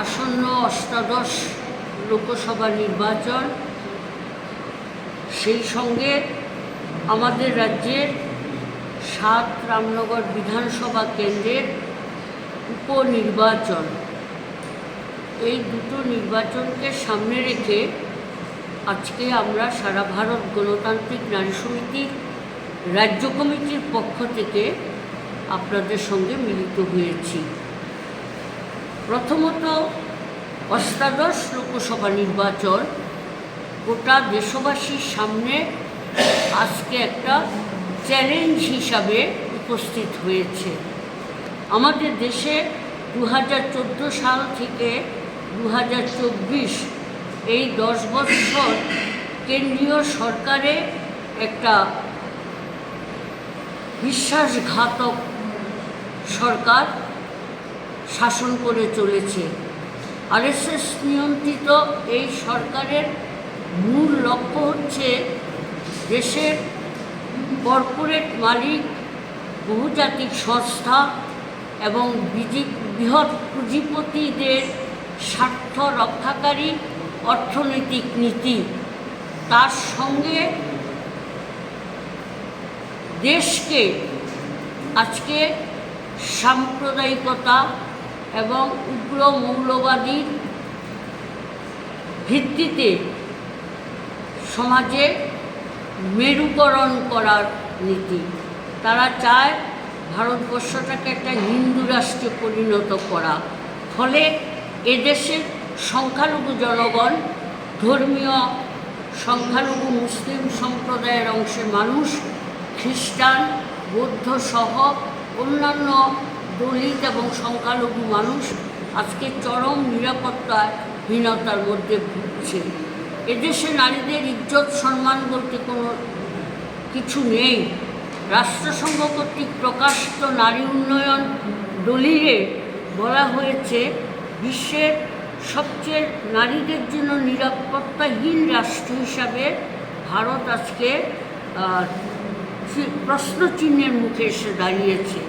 আসন্ন অষ্টাদশ লোকসভা নির্বাচন, সেই সঙ্গে আমাদের রাজ্যের সাত রামনগর বিধানসভা কেন্দ্রের উপনির্বাচন। এই দুটো নির্বাচনকে সামনে রেখে আজকে আমরা সারা ভারত গণতান্ত্রিক নারী সমিতির রাজ্য কমিটির পক্ষ থেকে আপনাদের সঙ্গে মিলিত হয়েছি। প্রথমত, অষ্টাদশ লোকসভা নির্বাচন। গোটা দেশবাসীর সামনে আজকে একটা চ্যালেঞ্জ হিসাবে উপস্থিত হয়েছে। আমাদের দেশে দু হাজার চোদ্দ সাল থেকে দু হাজার চব্বিশ এই দশ বছর কেন্দ্রীয় সরকারে একটা বিশ্বাসঘাতক সরকার শাসন করে চলেছে। আরএসএস নিয়ন্ত্রিত এই সরকারের মূল লক্ষ্য হচ্ছে দেশের কর্পোরেট মালিক, বহুজাতিক সংস্থা এবং বৃহৎ পুঁজিপতিদের স্বার্থ রক্ষাকারী অর্থনৈতিক নীতি। তার সঙ্গে দেশকে আজকে সাম্প্রদায়িকতা এবং উগ্র মৌলবাদীর ভিত্তিতে সমাজে মেরুকরণ করার নীতি। তারা চায় ভারতবর্ষটাকে একটা হিন্দু রাষ্ট্রে পরিণত করা। ফলে এদেশের সংখ্যালঘু জনগণ, ধর্মীয় সংখ্যালঘু মুসলিম সম্প্রদায়ের অংশের মানুষ, খ্রিস্টান, বৌদ্ধ সহ অন্যান্য দলিত এবং সংখ্যালঘু মানুষ আজকে চরম নিরাপত্তাহীনতার মধ্যে ভুগছে। এদেশে নারীদের ইজ্জত, সম্মান বলতে কোনো কিছু নেই। রাষ্ট্রসংঘ কর্তৃক প্রকাশিত নারী উন্নয়ন দলিলে বলা হয়েছে, বিশ্বের সবচেয়ে নারীদের জন্য নিরাপত্তাহীন রাষ্ট্র হিসাবে ভারত আজকে প্রশ্নচিহ্নের মুখে এসে দাঁড়িয়েছে।